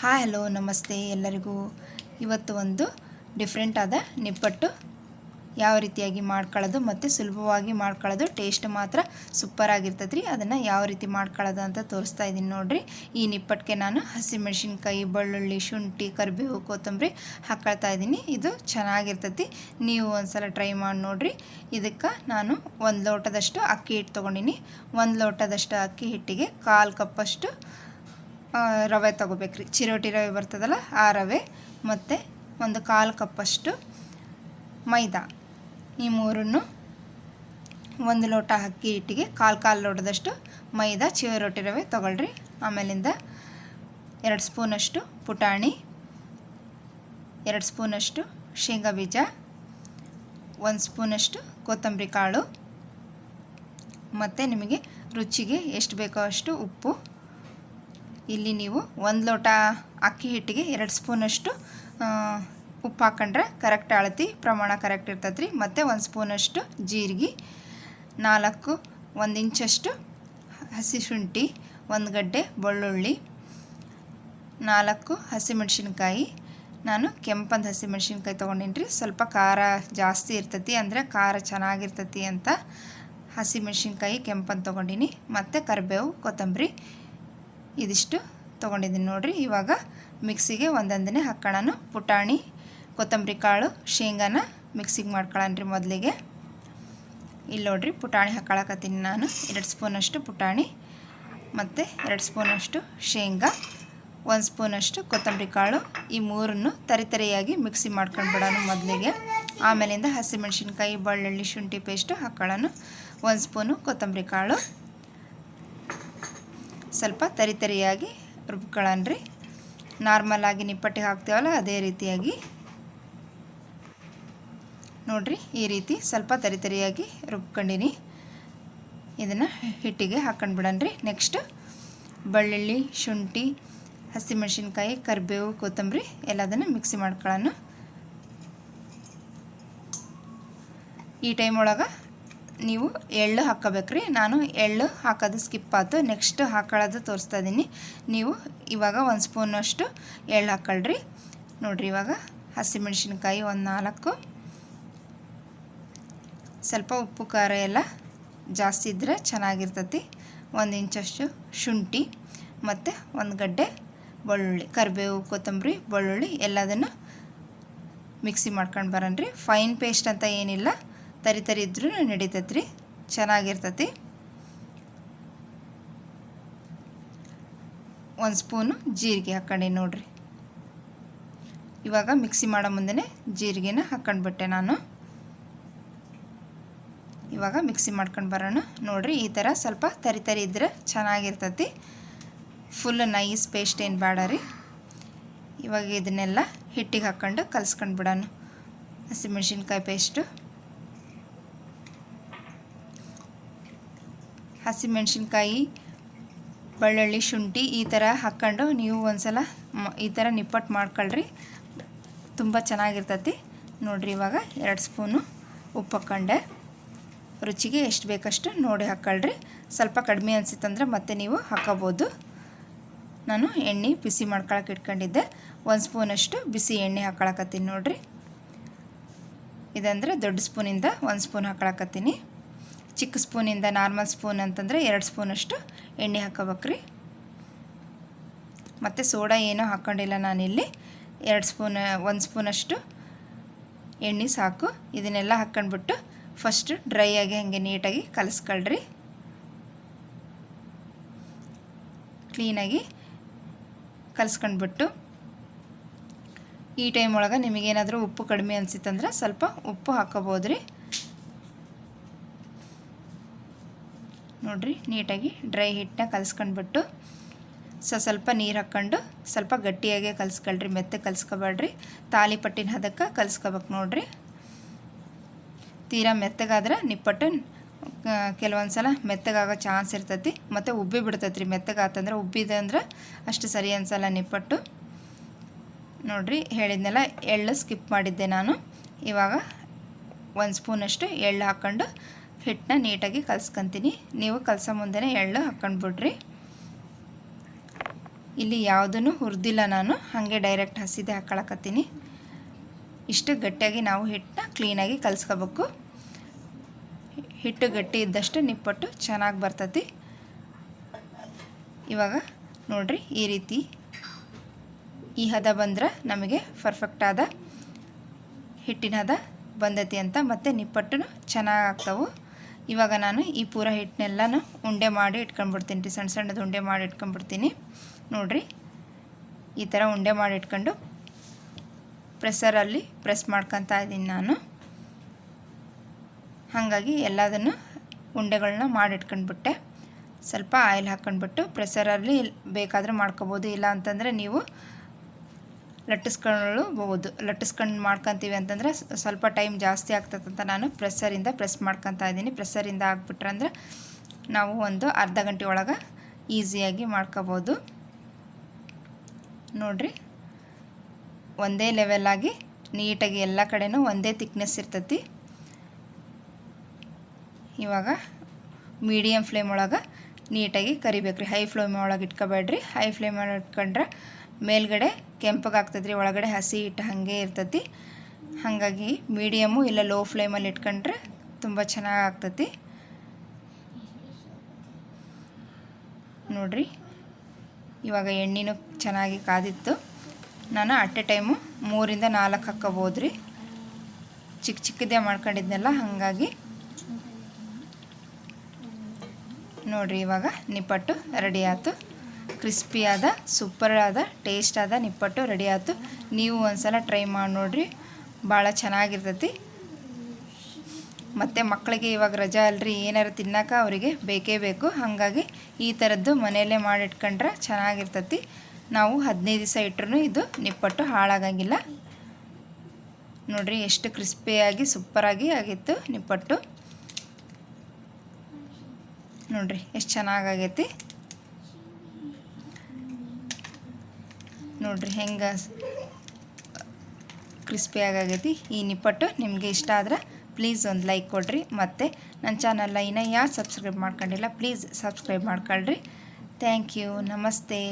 Hi hello ನಮಸ್ತೆ ಎಲ್ಲರಿಗೂ. ಇವತ್ತು ಒಂದು ಡಿಫ್ರೆಂಟ್ ಆದ ನಿಪ್ಪಟ್ಟು ಯಾವ ರೀತಿಯಾಗಿ ಮಾಡ್ಕೊಳ್ಳೋದು ಮತ್ತು ಸುಲಭವಾಗಿ ಮಾಡ್ಕೊಳ್ಳೋದು ಟೇಸ್ಟ್ ಮಾತ್ರ ಸೂಪರ್ ಆಗಿರ್ತದೆ ರೀ ಅದನ್ನು ಯಾವ ರೀತಿ ಮಾಡ್ಕೊಳ್ಳೋದು ಅಂತ ತೋರಿಸ್ತಾ ಇದ್ದೀನಿ ನೋಡಿರಿ. ಈ ನಿಪ್ಪಟ್ಟಿಗೆ ನಾನು ಹಸಿಮೆಣ್ಸಿನ್ಕಾಯಿ, ಬೆಳ್ಳುಳ್ಳಿ, ಶುಂಠಿ, ಕರಿಬೇವು, ಕೊತ್ತಂಬರಿ ಹಾಕ್ಕೊಳ್ತಾ ಇದ್ದೀನಿ. ಇದು ಚೆನ್ನಾಗಿರ್ತೈತಿ. ನೀವು ಒಂದ್ಸಲ ಟ್ರೈ ಮಾಡಿ ನೋಡಿರಿ. ಇದಕ್ಕೆ ನಾನು ಒಂದು ಲೋಟದಷ್ಟು ಅಕ್ಕಿ ಹಿಟ್ಟು ತೊಗೊಂಡಿನಿ. ಒಂದು ಲೋಟದಷ್ಟು ಅಕ್ಕಿ ಹಿಟ್ಟಿಗೆ ಕಾಲು ಕಪ್ಪಷ್ಟು ರವೆ ತೊಗೋಬೇಕ್ರಿ. ಚಿರೋಟಿ ರವೆ ಬರ್ತದಲ್ಲ, ಆ ರವೆ ಮತ್ತು ಒಂದು ಕಾಲು ಕಪ್ಪಷ್ಟು ಮೈದಾ. ಈ ಮೂರನ್ನು ಒಂದು ಲೋಟ ಅಕ್ಕಿ ಹಿಟ್ಟಿಗೆ ಕಾಲು ಕಾಲು ಲೋಟದಷ್ಟು ಮೈದಾ, ಚಿರೋಟಿ ರವೆ ತೊಗೊಳ್ರಿ. ಆಮೇಲಿಂದ ಎರಡು ಸ್ಪೂನಷ್ಟು ಪುಟಾಣಿ, ಎರಡು ಸ್ಪೂನಷ್ಟು ಶೇಂಗಾ ಬೀಜ, ಒಂದು ಸ್ಪೂನಷ್ಟು ಕೊತ್ತಂಬರಿ ಕಾಳು. ಮತ್ತು ನಿಮಗೆ ರುಚಿಗೆ ಎಷ್ಟು ಬೇಕೋ ಅಷ್ಟು ಉಪ್ಪು. ಇಲ್ಲಿ ನೀವು ಒಂದು ಲೋಟ ಅಕ್ಕಿ ಹಿಟ್ಟಿಗೆ ಎರಡು ಸ್ಪೂನಷ್ಟು ಉಪ್ಪು ಹಾಕೊಂಡ್ರೆ ಕರೆಕ್ಟ್ ಅಳತಿ ಪ್ರಮಾಣ ಕರೆಕ್ಟ್ ಇರ್ತೈತೆ ರೀ ಮತ್ತು ಒಂದು ಸ್ಪೂನಷ್ಟು ಜೀರಿಗೆ, ನಾಲ್ಕು, ಒಂದು ಇಂಚಷ್ಟು ಹಸಿ ಶುಂಠಿ, ಒಂದು ಗಡ್ಡೆ ಬೆಳ್ಳುಳ್ಳಿ, ನಾಲ್ಕು ಹಸಿಮೆಣ್ಸಿನ್ಕಾಯಿ. ನಾನು ಕೆಂಪಂದು ಹಸಿಮೆಣ್ಸಿನ್ಕಾಯಿ ತೊಗೊಂಡಿನಿ ರೀ ಸ್ವಲ್ಪ ಖಾರ ಜಾಸ್ತಿ ಇರ್ತೈತಿ, ಅಂದರೆ ಖಾರ ಚೆನ್ನಾಗಿರ್ತೈತಿ ಅಂತ ಹಸಿಮೆಣ್ಸಿನ್ಕಾಯಿ ಕೆಂಪಂದು ತೊಗೊಂಡಿನಿ. ಮತ್ತು ಕರಿಬೇವು, ಕೊತ್ತಂಬರಿ. ಇದಿಷ್ಟು ತೊಗೊಂಡಿದ್ದೀನಿ ನೋಡಿರಿ. ಇವಾಗ ಮಿಕ್ಸಿಗೆ ಒಂದೊಂದನೇ ಹಾಕ್ಕೊಳ್ಳೋಣ ಪುಟಾಣಿ, ಕೊತ್ತಂಬರಿ ಕಾಳು, ಶೇಂಗಾನ ಮಿಕ್ಸಿಗೆ ಮಾಡ್ಕೊಳ್ಳೋಣ ರೀ ಮೊದಲಿಗೆ. ಇಲ್ಲಿ ನೋಡಿರಿ ಪುಟಾಣಿ ಹಾಕ್ಕೊಳಕತ್ತೀನಿ ನಾನು. ಎರಡು ಸ್ಪೂನಷ್ಟು ಪುಟಾಣಿ ಮತ್ತು ಎರಡು ಸ್ಪೂನಷ್ಟು ಶೇಂಗಾ, ಒಂದು ಸ್ಪೂನಷ್ಟು ಕೊತ್ತಂಬರಿ ಕಾಳು. ಈ ಮೂರನ್ನು ತರಿತರಿಯಾಗಿ ಮಿಕ್ಸಿ ಮಾಡ್ಕೊಂಡು ಬಿಡೋಣ ಮೊದಲಿಗೆ. ಆಮೇಲಿಂದ ಹಸಿಮೆಣ್ಸಿನ್ಕಾಯಿ, ಬೆಳ್ಳುಳ್ಳಿ, ಶುಂಠಿ ಪೇಸ್ಟು ಹಾಕ್ಕೊಳ್ಳೋಣ ಒಂದು ಸ್ಪೂನು ಕೊತ್ತಂಬರಿ ಕಾಳು. ಸ್ವಲ್ಪ ತರಿತರಿಯಾಗಿ ರುಬ್ಕೊಳ್ಳೋಣ್ರಿ ನಾರ್ಮಲ್ ಆಗಿ ನಿಪ್ಪಟ್ಟಿಗೆ ಹಾಕ್ತೀವಲ್ಲ, ಅದೇ ರೀತಿಯಾಗಿ. ನೋಡ್ರಿ, ಈ ರೀತಿ ಸ್ವಲ್ಪ ತರಿತರಿಯಾಗಿ ರುಬ್ಕೊಂಡಿನಿ. ಇದನ್ನು ಹಿಟ್ಟಿಗೆ ಹಾಕೊಂಡು ರೀ ನೆಕ್ಸ್ಟ್ ಬೆಳ್ಳುಳ್ಳಿ, ಶುಂಠಿ, ಹಸಿಮೆಣಸಿನ್ಕಾಯಿ, ಕರಿಬೇವು, ಕೊತ್ತಂಬರಿ ಎಲ್ಲದನ್ನು ಮಿಕ್ಸಿ ಮಾಡ್ಕೊಳ್ಳೋಣ ಈ ಟೈಮ್ ಒಳಗೆ ನೀವು ಎಳ್ಳು ಹಾಕಬೇಕ್ರಿ. ನಾನು ಎಳ್ಳು ಹಾಕೋದು ಸ್ಕಿಪ್ ಆಯ್ತು. ನೆಕ್ಸ್ಟ್ ಹಾಕೊಳ್ಳೋದು ತೋರಿಸ್ತಾ ಇದ್ದೀನಿ ನೀವು ಇವಾಗ ಒಂದು ಸ್ಪೂನಷ್ಟು ಎಳ್ಳು ಹಾಕ್ಕೊಳ್ರಿ ನೋಡಿರಿ ಇವಾಗ ಹಸಿಮೆಣ್ಸಿನ್ಕಾಯಿ ಒಂದು ನಾಲ್ಕು. ಸ್ವಲ್ಪ ಉಪ್ಪು, ಖಾರ ಎಲ್ಲ ಜಾಸ್ತಿ ಇದ್ದರೆ ಚೆನ್ನಾಗಿರ್ತತಿ. ಒಂದು ಇಂಚಷ್ಟು ಶುಂಠಿ ಮತ್ತು ಒಂದು ಗಡ್ಡೆ ಬೆಳ್ಳುಳ್ಳಿ, ಕರಿಬೇವು, ಕೊತ್ತಂಬರಿ, ಬೆಳ್ಳುಳ್ಳಿ ಎಲ್ಲದನ್ನು ಮಿಕ್ಸಿ ಮಾಡ್ಕೊಂಡು ಬರೋಣ್ರಿ. ಫೈನ್ ಪೇಸ್ಟ್ ಅಂತ ಏನಿಲ್ಲ. ತರಿ ತರಿ ಇದ್ರೂ ನಡೀತೈತೆ ರೀ ಚೆನ್ನಾಗಿರ್ತೈತಿ. ಒಂದು ಸ್ಪೂನು ಜೀರಿಗೆ ಹಾಕ್ಕೊಂಡು ನೋಡ್ರಿ. ಇವಾಗ ಮಿಕ್ಸಿ ಮಾಡೋ ಮುಂದೆ ಜೀರಿಗೆನ ಹಾಕ್ಕೊಂಡ್ಬಿಟ್ಟೆ ನಾನು. ಇವಾಗ ಮಿಕ್ಸಿ ಮಾಡ್ಕೊಂಡು ಬರೋಣ. ನೋಡಿರಿ ಈ ಥರ ಸ್ವಲ್ಪ ತರಿ ತರಿ ಇದ್ದರೆ ಚೆನ್ನಾಗಿರ್ತತಿ. ಫುಲ್ ನೈಸ್ ಪೇಸ್ಟ್ ಏನು ಬೇಡ ರೀ. ಇವಾಗ ಇದನ್ನೆಲ್ಲ ಹಿಟ್ಟಿಗೆ ಹಾಕ್ಕೊಂಡು ಕಲಿಸ್ಕೊಂಡು ಬಿಡೋಣ. ಹಸಿಮೆಣ್ಸಿನ್ಕಾಯಿ ಪೇಸ್ಟು ಹಸಿಮೆಣ್ಸಿನ್ಕಾಯಿ, ಬೆಳ್ಳುಳ್ಳಿ ಶುಂಠಿ ಈ ಥರ ಹಾಕ್ಕೊಂಡು ನೀವು ಒಂದ್ಸಲ ಈ ಥರ ನಿಪ್ಪಟ್ಟು ಮಾಡ್ಕೊಳ್ರಿ. ತುಂಬ ಚೆನ್ನಾಗಿರ್ತತಿ. ನೋಡ್ರಿ ಇವಾಗ ಎರಡು ಸ್ಪೂನು ಉಪ್ಪು ಹಾಕ್ಕೊಂಡೆ. ರುಚಿಗೆ ಎಷ್ಟು ಬೇಕಷ್ಟು ನೋಡಿ ಹಾಕ್ಕೊಳ್ರಿ. ಸ್ವಲ್ಪ ಕಡಿಮೆ ಅನಿಸಿತ್ತಂದ್ರೆ ಮತ್ತೆ ನೀವು ಹಾಕೋಬೋದು ನಾನು ಎಣ್ಣೆ ಬಿಸಿ ಮಾಡ್ಕೊಳಕ್ಕೆ ಇಟ್ಕೊಂಡಿದ್ದೆ. ಒಂದು ಸ್ಪೂನಷ್ಟು ಬಿಸಿ ಎಣ್ಣೆ ಹಾಕೊಳಕತ್ತೀನಿ ನೋಡಿರಿ. ಇದಂದರೆ ದೊಡ್ಡ ಸ್ಪೂನಿಂದ ಒಂದು ಸ್ಪೂನ್ ಹಾಕೊಳಕತ್ತೀನಿ ಚಿಕ್ಕ ಸ್ಪೂನಿಂದ ನಾರ್ಮಲ್ ಸ್ಪೂನ್ ಅಂತಂದರೆ ಎರಡು ಸ್ಪೂನಷ್ಟು ಎಣ್ಣೆ ಹಾಕೋಬೇಕ್ರಿ. ಮತ್ತು ಸೋಡಾ ಏನೂ ಹಾಕ್ಕೊಂಡಿಲ್ಲ ನಾನಿಲ್ಲಿ. ಎರಡು ಸ್ಪೂನ್, ಒಂದು ಸ್ಪೂನಷ್ಟು ಎಣ್ಣೆ ಸಾಕು. ಇದನ್ನೆಲ್ಲ ಹಾಕ್ಕೊಂಡ್ಬಿಟ್ಟು ಫಸ್ಟ್ ಡ್ರೈ ಆಗಿ ಹಾಗೆ ನೀಟಾಗಿ ಕಲಿಸ್ಕೊಳ್ರಿ. ಕ್ಲೀನಾಗಿ ಕಲಿಸ್ಕೊಂಡ್ಬಿಟ್ಟು ಈ ಟೈಮ್ ಒಳಗೆ ನಿಮಗೇನಾದರೂ ಉಪ್ಪು ಕಡಿಮೆ ಅನಿಸಿತ್ತಂದ್ರೆ ಸ್ವಲ್ಪ ಉಪ್ಪು ಹಾಕೋಬೋದು ನೋಡಿರಿ, ನೀಟಾಗಿ ಡ್ರೈ ಹಿಟ್ಟನ್ನ ಕಲಿಸ್ಕೊಂಡ್ಬಿಟ್ಟು, ಸೊ ಸ್ವಲ್ಪ ನೀರು ಹಾಕ್ಕೊಂಡು, ಸ್ವಲ್ಪ ಗಟ್ಟಿಯಾಗೆ ಕಲಿಸ್ಕೊಳ್ರಿ, ಮೆತ್ತೆ ಕಲಿಸ್ಕೊಬೇಡ್ರಿ ತಾಲಿಪಟ್ಟಿನ ಹದಕ್ಕೆ ಕಲಿಸ್ಕೋಬೇಕು ನೋಡಿರಿ. ತೀರಾ ಮೆತ್ತಗಾದ್ರೆ ನಿಪ್ಪಟ್ಟು ಕೆಲವೊಂದು ಸಲ ಮೆತ್ತಗಾಗೋ ಚಾನ್ಸ್ ಇರ್ತೈತಿ, ಮತ್ತು ಉಬ್ಬಿ ಬಿಡ್ತೈತಿ ರೀ ಮೆತ್ತಗಾತಂದ್ರೆ ಉಬ್ಬಿದೆ ಅಂದ್ರೆ ಅಷ್ಟು ಸರಿ ಅನ್ಸಲ್ಲ ನಿಪ್ಪಟ್ಟು. ನೋಡಿರಿ, ಹೇಳಿದ್ನೆಲ್ಲ, ಎಳ್ಳು ಸ್ಕಿಪ್ ಮಾಡಿದ್ದೆ ನಾನು. ಇವಾಗ ಒಂದು ಸ್ಪೂನಷ್ಟು ಎಳ್ಳು ಹಾಕ್ಕೊಂಡು ಹಿಟ್ಟನ್ನ ನೀಟಾಗಿ ಕಲ್ಸ್ಕೊತೀನಿ. ನೀವು ಕಲಸೋ ಮುಂದೆ ಎಳ್ಳು ಹಾಕ್ಕೊಂಡ್ಬಿಡ್ರಿ. ಇಲ್ಲಿ ಯಾವುದನ್ನು ಹುರಿದಿಲ್ಲ ನಾನು. ಹಾಗೆ ಡೈರೆಕ್ಟ್ ಹಸಿದೆ ಹಾಕ್ಕೊಳಕತ್ತೀನಿ ಇಷ್ಟು ಗಟ್ಟಿಯಾಗಿ ನಾವು ಹಿಟ್ಟನ್ನ ಕ್ಲೀನಾಗಿ ಕಲಿಸ್ಕೋಬೇಕು. ಹಿಟ್ಟು ಗಟ್ಟಿ ಇದ್ದಷ್ಟು ನಿಪ್ಪಟ್ಟು ಚೆನ್ನಾಗಿ ಬರ್ತತಿ. ಇವಾಗ ನೋಡ್ರಿ ಈ ರೀತಿ. ಈ ಹದ ಬಂದ್ರೆ ನಮಗೆ ಪರ್ಫೆಕ್ಟ್ ಆದ ಹಿಟ್ಟಿನ ಹದ ಬಂದೈತಿ ಅಂತ ಮತ್ತು ನಿಪ್ಪಟ್ಟು ಚೆನ್ನಾಗಿ ಆಗ್ತಾವೆ. ಇವಾಗ ನಾನು ಈ ಪೂರ ಹಿಟ್ಟನ್ನೆಲ್ಲನೂ ಉಂಡೆ ಮಾಡಿ ಇಟ್ಕೊಂಡ್ಬಿಡ್ತೀನಿ ರೀ. ಸಣ್ಣ ಸಣ್ಣದು ಉಂಡೆ ಮಾಡಿ ಇಟ್ಕೊಂಡ್ಬಿಡ್ತೀನಿ. ನೋಡಿರಿ, ಈ ಥರ ಉಂಡೆ ಮಾಡಿ ಇಟ್ಕೊಂಡು ಪ್ರೆಸ್ಸರಲ್ಲಿ ಪ್ರೆಸ್ ಮಾಡ್ಕೊತಾ ಇದ್ದೀನಿ ನಾನು. ಹಾಗಾಗಿ ಎಲ್ಲದನ್ನು ಉಂಡೆಗಳನ್ನ ಮಾಡಿಟ್ಕೊಂಡ್ಬಿಟ್ಟೆ ಸ್ವಲ್ಪ ಆಯಿಲ್ ಹಾಕ್ಕೊಂಡ್ಬಿಟ್ಟು ಪ್ರೆಸರಲ್ಲಿ ಬೇಕಾದರೂ ಮಾಡ್ಕೊಬೋದು. ಇಲ್ಲ ಅಂತಂದರೆ ನೀವು ಲಟ್ಟಿಸ್ಕೊಳ್ಳಬಹುದು ಲಟ್ಟಿಸ್ಕೊಂಡು ಮಾಡ್ಕೊತೀವಿ ಅಂತಂದರೆ ಸ್ವಲ್ಪ ಟೈಮ್ ಜಾಸ್ತಿ ಆಗ್ತದಂತ ನಾನು ಪ್ರೆಸ್ಸರಿಂದ ಪ್ರೆಸ್ ಮಾಡ್ಕೊತಾ ಇದ್ದೀನಿ. ಪ್ರೆಸ್ಸರಿಂದ ಹಾಕ್ಬಿಟ್ರಂದ್ರೆ ನಾವು ಒಂದು ಅರ್ಧ ಗಂಟೆ ಒಳಗೆ ಈಸಿಯಾಗಿ ಮಾಡ್ಕೋಬೋದು. ನೋಡಿರಿ. ಒಂದೇ ಲೆವೆಲಾಗಿ ನೀಟಾಗಿ ಎಲ್ಲ ಕಡೆನೂ ಒಂದೇ ತಿಕ್ನೆಸ್ ಇರ್ತೈತಿ. ಇವಾಗ ಮೀಡಿಯಮ್ ಫ್ಲೇಮ್ ಒಳಗೆ ನೀಟಾಗಿ ಕರಿಬೇಕು ರೀ ಹೈ ಫ್ಲೇಮ್ ಒಳಗೆ ಇಟ್ಕೋಬೇಡ್ರಿ. ಹೈ ಫ್ಲೇಮ್ ಒಳಗೆ ಇಟ್ಕೊಂಡ್ರೆ ಮೇಲ್ಗಡೆ ಕೆಂಪಗಾಗ್ತದೆ ರೀ ಒಳಗಡೆ ಹಸಿ ಹಿಟ್ಟು ಹಾಗೆ ಇರ್ತತಿ. ಹಾಗಾಗಿ ಮೀಡಿಯಮು ಇಲ್ಲ ಲೋ ಫ್ಲೇಮಲ್ಲಿ ಇಟ್ಕೊಂಡ್ರೆ ತುಂಬ ಚೆನ್ನಾಗಿ ಆಗ್ತತಿ ನೋಡಿರಿ, ಇವಾಗ ಎಣ್ಣೆನೂ ಚೆನ್ನಾಗಿ ಕಾದಿತ್ತು. ನಾನು ಅಟ್ ಎ ಟೈಮು ಮೂರಿಂದ ನಾಲ್ಕು ಹಾಕ್ಕೋಬೋದು ರೀ ಚಿಕ್ಕ ಚಿಕ್ಕದೇ ಮಾಡ್ಕೊಂಡಿದ್ನಲ್ಲ, ಹಾಗಾಗಿ. ನೋಡಿರಿ, ಇವಾಗ ನಿಪ್ಪಟ್ಟು ರೆಡಿ ಆಯ್ತು. ಕ್ರಿಸ್ಪಿಯಾದ ಸೂಪರ್ ಆದ ಟೇಸ್ಟ್ ಆದ ನಿಪ್ಪಟ್ಟು ರೆಡಿ ಆಯ್ತು. ನೀವು ಒಂದ್ಸಲ ಟ್ರೈ ಮಾಡಿ ನೋಡಿರಿ. ಭಾಳ ಚೆನ್ನಾಗಿರ್ತೈತಿ. ಮತ್ತು ಮಕ್ಕಳಿಗೆ ಇವಾಗ ರಜಾ ಅಲ್ರಿ, ಏನಾರು ತಿನ್ನೋಕೆ ಅವರಿಗೆ ಬೇಕೇ ಬೇಕು. ಹಾಗಾಗಿ ಈ ಥರದ್ದು ಮನೆಯಲ್ಲೇ ಮಾಡಿಟ್ಕೊಂಡ್ರೆ ಚೆನ್ನಾಗಿರ್ತೈತಿ. ನಾವು ಹದಿನೈದು ದಿವಸ ಇಟ್ಟರು ಇದು ನಿಪ್ಪಟ್ಟು ಹಾಳಾಗಂಗಿಲ್ಲ. ನೋಡಿರಿ, ಎಷ್ಟು ಕ್ರಿಸ್ಪಿಯಾಗಿ ಸೂಪರಾಗಿ ಆಗಿತ್ತು ನಿಪ್ಪಟ್ಟು. ನೋಡಿರಿ, ಎಷ್ಟು ಚೆನ್ನಾಗಾಗೈತಿ. ನೋಡಿರಿ ಹೆಂಗೆ ಕ್ರಿಸ್ಪಿಯಾಗೈತಿ ಈ ನಿಪ್ಪಟ್ಟು ನಿಮಗೆ ಇಷ್ಟ ಆದ್ರೆ ಪ್ಲೀಸ್ ಒಂದು ಲೈಕ್ ಕೊಡಿರಿ. ಮತ್ತು ನನ್ನ ಚಾನಲ್ನ ಇನ್ನೂ ಯಾರು ಸಬ್ಸ್ಕ್ರೈಬ್ ಮಾಡ್ಕೊಂಡಿಲ್ಲ ಪ್ಲೀಸ್ ಸಬ್ಸ್ಕ್ರೈಬ್ ಮಾಡ್ಕೊಳ್ರಿ. ಥ್ಯಾಂಕ್ ಯು ನಮಸ್ತೆ.